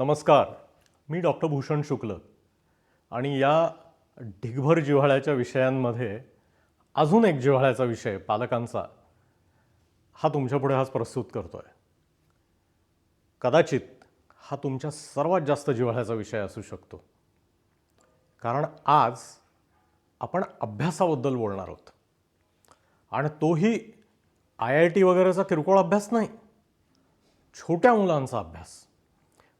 नमस्कार मी डॉक्टर भूषण शुक्ल. आणि या ढिगभर जिव्हाळ्याच्या विषयांमध्ये अजून एक जिव्हाळ्याचा विषय पालकांचा हा तुमच्यापुढे आज प्रस्तुत करतो आहे कदाचित हा तुमच्या सर्वात जास्त जिव्हाळ्याचा विषय असू शकतो. कारण आज आपण अभ्यासाबद्दल बोलणार आहोत. आणि तोही आय आय टी वगैरेचा किरकोळ अभ्यास नाही छोट्या मुलांचा अभ्यास.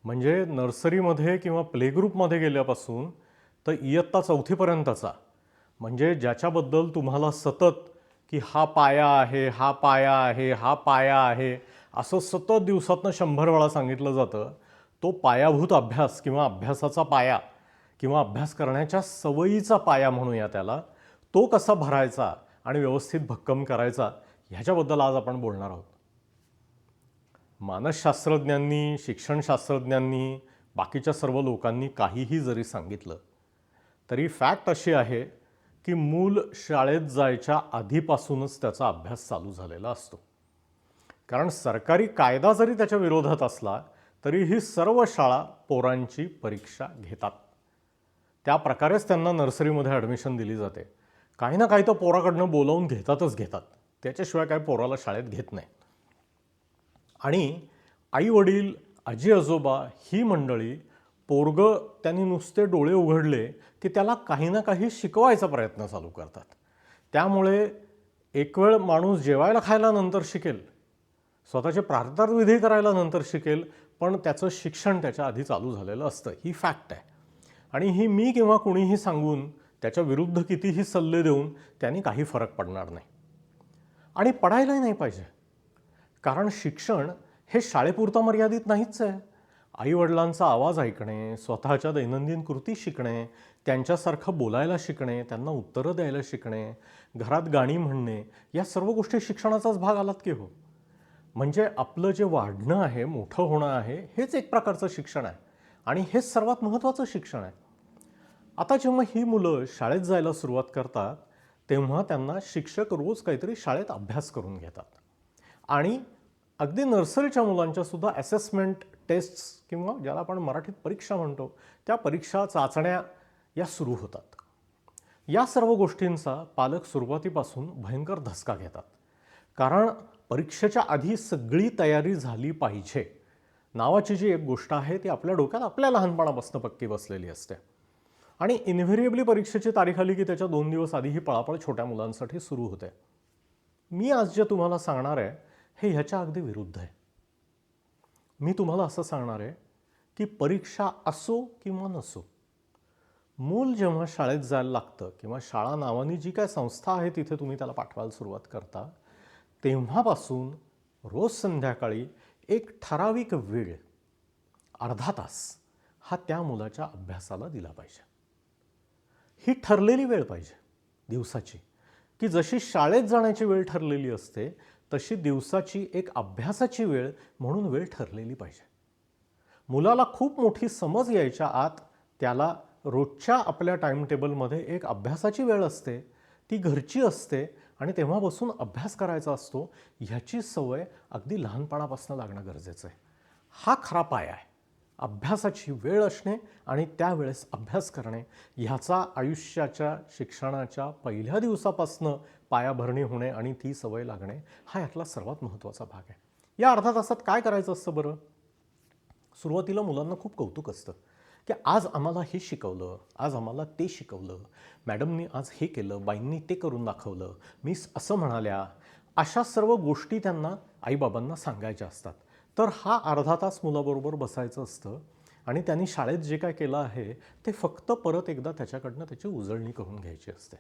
म्हणजे नर्सरीमध्ये किंवा प्ले ग्रुपमध्ये गेल्यापासून तर इयत्ता चौथीपर्यंतचा. म्हणजे ज्याच्याबद्दल तुम्हाला सतत की हा पाया आहे हा पाया आहे हा पाया आहे असं सतत दिवसातनं शंभर वेळा सांगितलं जातं तो पायाभूत अभ्यास किंवा अभ्यासाचा पाया किंवा अभ्यास करण्याच्या सवयीचा पाया म्हणूया त्याला तो कसा भरायचा आणि व्यवस्थित भक्कम करायचा ह्याच्याबद्दल आज आपण बोलणार आहोत. मानसशास्त्रज्ञांनी शिक्षणशास्त्रज्ञांनी बाकीच्या सर्व लोकांनी काहीही जरी सांगितलं तरी फॅक्ट अशी आहे की मूल शाळेत जायच्या आधीपासूनच त्याचा अभ्यास चालू झालेला असतो. कारण सरकारी कायदा जरी त्याच्या विरोधात असला तरी ही सर्व शाळा पोरांची परीक्षा घेतात. त्या प्रकारेच त्यांना नर्सरीमध्ये ॲडमिशन दिली जाते. काही ना काही तर पोराकडनं बोलावून घेतातच घेतात. त्याच्याशिवाय काय पोराला शाळेत घेत नाही. आणि आई वडील आजी आजोबा ही मंडळी पोरगं त्यांनी नुसते डोळे उघडले की त्याला काही ना काही शिकवायचा प्रयत्न चालू करतात. त्यामुळे एक वेळ माणूस जेवायला खायला नंतर शिकेल. स्वतःचे प्रार्थविधी करायला नंतर शिकेल पण त्याचं शिक्षण त्याच्या आधी चालू झालेलं असतं. ही फॅक्ट आहे. आणि ही मी किंवा कुणीही सांगून त्याच्या विरुद्ध कितीही सल्ले देऊन त्यांनी काही फरक पडणार नाही. आणि पडायलाही नाही पाहिजे. कारण शिक्षण हे शाळेपुरतं मर्यादित नाहीच आहे. आईवडिलांचा आवाज ऐकणे स्वतःच्या दैनंदिन कृती शिकणे त्यांच्यासारखं बोलायला शिकणे त्यांना उत्तरं द्यायला शिकणे घरात गाणी म्हणणे या सर्व गोष्टी शिक्षणाचाच भाग आलात की हो? म्हणजे आपलं जे वाढणं आहे मोठं होणं आहे हेच एक प्रकारचं शिक्षण आहे. आणि हेच सर्वात महत्त्वाचं शिक्षण आहे. आता जेव्हा ही मुलं शाळेत जायला सुरुवात करतात तेव्हा त्यांना शिक्षक रोज काहीतरी शाळेत अभ्यास करून घेतात. आणि अगदी नर्सरीच्या मुलांच्यासुद्धा ॲसेसमेंट असेसमेंट टेस्ट्स किंवा ज्याला आपण मराठीत परीक्षा म्हणतो त्या परीक्षा चाचण्या या सुरू होतात. या सर्व गोष्टींचा पालक सुरुवातीपासून भयंकर धसका घेतात. कारण परीक्षेच्या आधी सगळी तयारी झाली पाहिजे. नावाची जी एक गोष्ट आहे ती आपल्या डोक्यात आपल्या लहानपणापासून पक्की बसलेली असते. आणि इन्व्हेरिएबली परीक्षेची तारीख आली की त्याच्या दोन दिवस आधी ही पळापळ छोट्या मुलांसाठी सुरू होते. मी आज जे तुम्हाला सांगणार आहे हे ह्याच्या अगदी विरुद्ध आहे. मी तुम्हाला असं सांगणार आहे की परीक्षा असो किंवा नसो मूल जेव्हा शाळेत जायला लागतं किंवा शाळा नावानी जी काय संस्था आहे तिथे तुम्ही त्याला पाठवायला सुरुवात करता तेव्हापासून रोज संध्याकाळी एक ठराविक वेळ अर्धा तास हा त्या मुलाच्या अभ्यासाला दिला पाहिजे. ही ठरलेली वेळ पाहिजे दिवसाची की जशी शाळेत जाण्याची वेळ ठरलेली असते तशी दिवसाची एक अभ्यासाची वेळ म्हणून वेळ ठरलेली पाहिजे. मुलाला खूप मोठी समज यायच्या आत त्याला रोजच्या आपल्या टाईमटेबलमध्ये एक अभ्यासाची वेळ असते ती घरची असते आणि तेव्हा बसून अभ्यास करायचा असतो ह्याची सवय अगदी लहानपणापासून लागणं गरजेचं आहे. हा खरा पाया आहे. अभ्यासाची वेळ असणे आणि त्यावेळेस अभ्यास करणे ह्याचा आयुष्याच्या शिक्षणाच्या पहिल्या दिवसापासनं पायाभरणी होणे आणि ती सवय लागणे हा यातला सर्वात महत्त्वाचा भाग आहे. या अर्धा तासात काय करायचं असतं बरं? सुरुवातीला मुलांना खूप कौतुक असतं की आज आम्हाला हे शिकवलं आज आम्हाला ते शिकवलं मॅडमनी आज हे केलं बाईंनी ते करून दाखवलं मिस असं म्हणाल्या. अशा सर्व गोष्टी त्यांना आईबाबांना सांगायच्या असतात. तर हा अर्धा तास मुलाबरोबर बसायचं असतं आणि त्यांनी शाळेत जे काय केलं आहे ते फक्त परत एकदा त्याच्याकडनं त्याची उजळणी करून घ्यायची असते.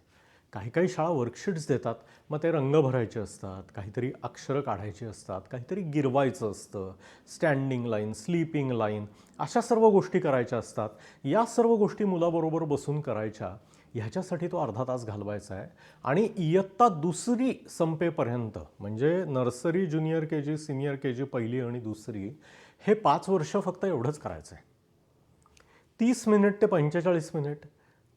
काही काही शाळा वर्कशीट्स देतात. मग ते रंग भरायचे असतात काहीतरी अक्षरं काढायची असतात काहीतरी गिरवायचं असतं स्टँडिंग लाईन स्लीपिंग लाईन अशा सर्व गोष्टी करायच्या असतात. या सर्व गोष्टी मुलाबरोबर बसून करायच्या ह्याच्यासाठी तो अर्धा तास घालवायचा आहे. आणि इयत्ता दुसरी संपेपर्यंत म्हणजे nursery junior K G senior K G पहिली आणि दुसरी हे पाच वर्ष फक्त एवढंच करायचं आहे तीस मिनिट ते पंचेचाळीस मिनिट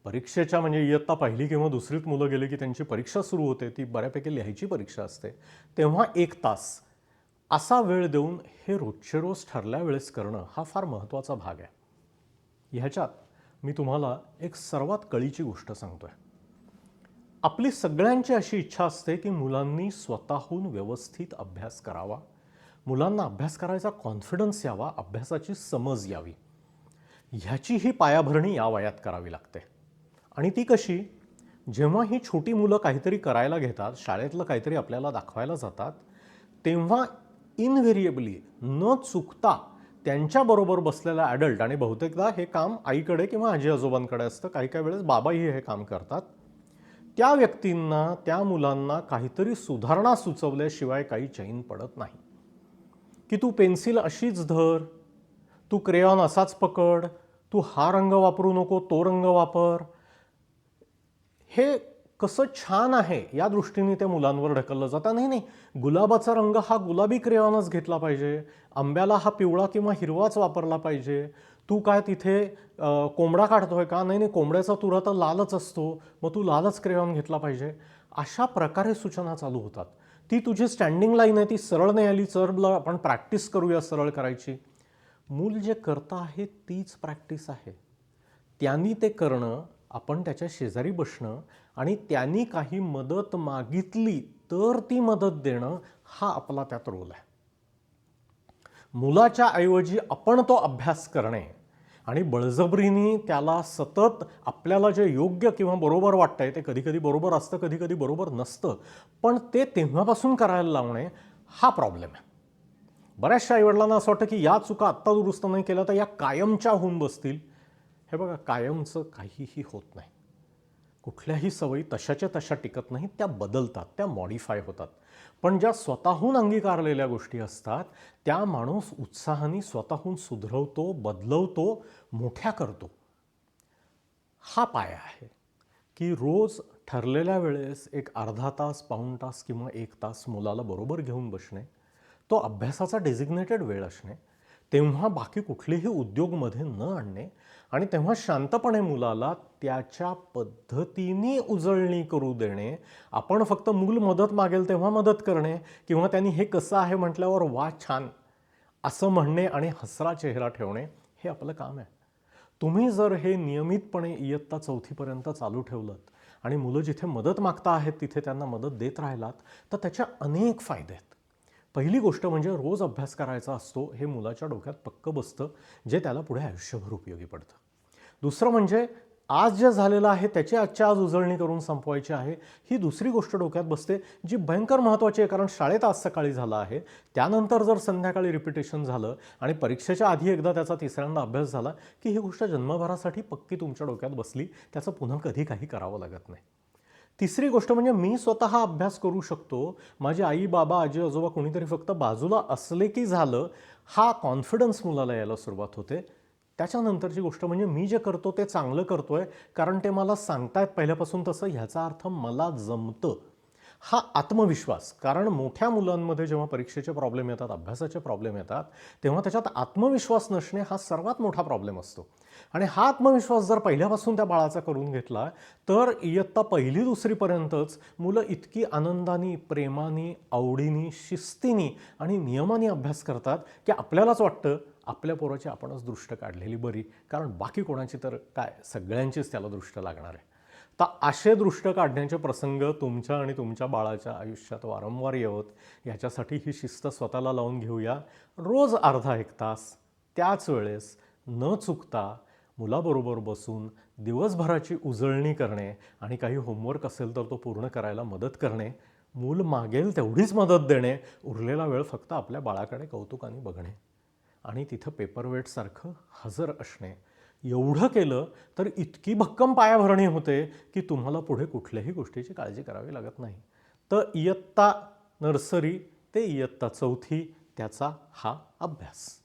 परीक्षेच्या म्हणजे इयत्ता पहिली किंवा दुसरीत मुलं गेले की त्यांची परीक्षा सुरू होते ती बऱ्यापैकी लिहायची परीक्षा असते. तेव्हा एक तास असा वेळ देऊन हे रोजचे रोज ठरल्या वेळेस करणं हा फार महत्त्वाचा भाग आहे. ह्याच्यात मी तुम्हाला एक सर्वात कळीची गोष्ट सांगतोय. आपली सगळ्यांची अशी इच्छा असते की मुलांनी स्वतःहून व्यवस्थित अभ्यास करावा. मुलांना अभ्यास करायचा कॉन्फिडन्स यावा अभ्यासाची समज यावी. ह्याची ही पायाभरणी या वयात करावी लागते. आणि ती कशी? जेव्हा ही छोटी मुलं काहीतरी करायला घेतात शाळेतलं काहीतरी आपल्याला दाखवायला जातात तेव्हा इनव्हेरिएबली न चुकता त्यांच्याबरोबर बसलेला ॲडल्ट आणि बहुतेकदा हे काम आईकडे किंवा आजी आजोबांकडे असतं. काही काही वेळेस बाबाही हे काम करतात. त्या व्यक्तींना त्या मुलांना काहीतरी सुधारणा सुचवल्याशिवाय काही चैन पडत नाही. की तू पेन्सिल अशीच धर तू क्रेयॉन असाच पकड तू हा रंग वापरू नको तो रंग वापर हे कसं छान आहे या दृष्टीने त्या मुलांवर ढकललं जातं. नाही नाही. गुलाबाचा रंग हा गुलाबी क्रेयॉनच घेतला पाहिजे. आंब्याला हा पिवळा किंवा हिरवाच वापरला पाहिजे. तू काय तिथे कोंबडा काढतोय का? नाही नाही. कोंबड्याचा तुरा तर लालच असतो. मग तू लालच क्रेयॉन घेतला पाहिजे. अशा प्रकारे सूचना चालू होतात. ती तुझी स्टँडिंग लाईन आहे ती सरळ नाही आली चरला आपण प्रॅक्टिस करूया सरळ करायची. मूल जे करतं आहे तीच प्रॅक्टिस आहे. त्यांनी ते करणं आपण त्याच्या शेजारी बसणं आणि त्यांनी काही मदत मागितली तर ती मदत देणं हा आपला त्यात रोल आहे. मुलाच्या ऐवजी आपण तो अभ्यास करणे आणि बळजबरीने त्याला सतत आपल्याला जे योग्य किंवा बरोबर वाटतंय ते कधीकधी बरोबर असतं कधीकधी बरोबर नसतं पण ते तेव्हापासून करायला लावणे हा प्रॉब्लेम आहे. बऱ्याचशा आईवडिलांना असं वाटतं की या चुका आत्ता दुरुस्त नाही केल्या तर या कायमच्या होऊन बसतील. हे बघा कायमचं काहीही होत नाही. कुठल्याही सवयी तशाच्या तशा टिकत नाहीत त्या बदलतात त्या मॉडिफाय होतात. पण ज्या स्वतःहून अंगीकारलेल्या गोष्टी असतात त्या माणूस उत्साहाने स्वतःहून सुधरवतो बदलवतो मोठ्या करतो. हा पाया आहे की रोज ठरलेल्या वेळेस एक अर्धा तास पाऊण तास किंवा एक तास मुलाला बरोबर घेऊन बसणे तो अभ्यासाचा डेझिग्नेटेड वेळ असणे तेव्हा बाकी कुठलेही उद्योगमध्ये न आणणे आणि तेव्हा शांतपणे मुलाला त्याच्या पद्धतीने उजळणी करू देणे आपण फक्त मूल मदत मागेल तेव्हा मदत करणे किंवा त्यांनी हे कसं आहे म्हटल्यावर वा छान. असं म्हणणे आणि हसरा चेहरा ठेवणे हे आपलं काम आहे. तुम्ही जर हे नियमितपणे इयत्ता चौथीपर्यंत चालू ठेवलं आणि मुलं जिथे मदत मागता आहेत तिथे त्यांना मदत देत राहिलात तर त्याच्या अनेक फायदे आहेत. पहिली गोष्ट म्हणजे रोज अभ्यास करायचा असतो हे मुलाच्या डोक्यात पक्क बसतं जे त्याला पुढे आयुष्यभर उपयोगी पडतं. दुसरं म्हणजे आज जे झालेलं आहे त्याची आजच्या आज उजळणी करून संपवायची आहे ही दुसरी गोष्ट डोक्यात बसते जी भयंकर महत्त्वाची आहे कारण शाळेत आज सकाळी झालं आहे. त्यानंतर जर संध्याकाळी रिपिटेशन झालं आणि परीक्षेच्या आधी एकदा त्याचा तिसऱ्यांदा अभ्यास झाला की ही गोष्ट जन्मभरासाठी पक्की तुमच्या डोक्यात बसली त्याचं पुन्हा कधी काही करावं लागत नाही. तिसरी गोष्ट म्हणजे मी स्वतः अभ्यास करू शकतो. माझी आई बाबा आजी आजोबा कोणीतरी फक्त बाजूला असले की झालं हा कॉन्फिडन्स मुलाला यायला सुरुवात होते. त्याच्यानंतरची गोष्ट म्हणजे मी जे करतो ते चांगलं करतो आहे कारण ते मला सांगतायत पहिल्यापासून तसं ह्याचा अर्थ मला जमतं. हा आत्मविश्वास कारण मोठ्या मुलांमध्ये जेव्हा परीक्षेचे प्रॉब्लेम येतात अभ्यासाचे प्रॉब्लेम येतात तेव्हा त्याच्यात आत्मविश्वास नसणे हा सर्वात मोठा प्रॉब्लेम असतो. आणि हा आत्मविश्वास जर पहिल्यापासून त्या बाळाचा करून घेतला तर इयत्ता पहिली दुसरीपर्यंतच मुलं इतकी आनंदाने प्रेमाने आवडीने शिस्तीने आणि नियमाने अभ्यास करतात की आपल्यालाच वाटतं आपल्या पोराची आपणच दृष्ट काढलेली बरी. कारण बाकी कोणाची तर काय सगळ्यांचीच त्याला दृष्ट लागणार आहे. तर असे दृष्ट काढण्याचे प्रसंग तुमच्या आणि तुमच्या बाळाच्या आयुष्यात वारंवार येवत. याच्यासाठी ही शिस्त स्वतःला लावून घेऊया. रोज अर्धा एक तास त्याच वेळेस न चुकता मुलाबरोबर बसून दिवसभराची उजळणी करणे आणि काही होमवर्क असेल तर तो पूर्ण करायला मदत करणे मूल मागेल तेवढीच मदत देणे उरलेला वेळ फक्त आपल्या बाळाकडे कौतुकाने बघणे आणि तिथं पेपरवेटसारखं हजर असणे. एवढं केलं तर इतकी भक्कम पायाभरणी होते की तुम्हाला पुढे कुठल्याही गोष्टीची काळजी करावी लागत नाही. तर इयत्ता नर्सरी ते इयत्ता चौथी त्याचा हा अभ्यास.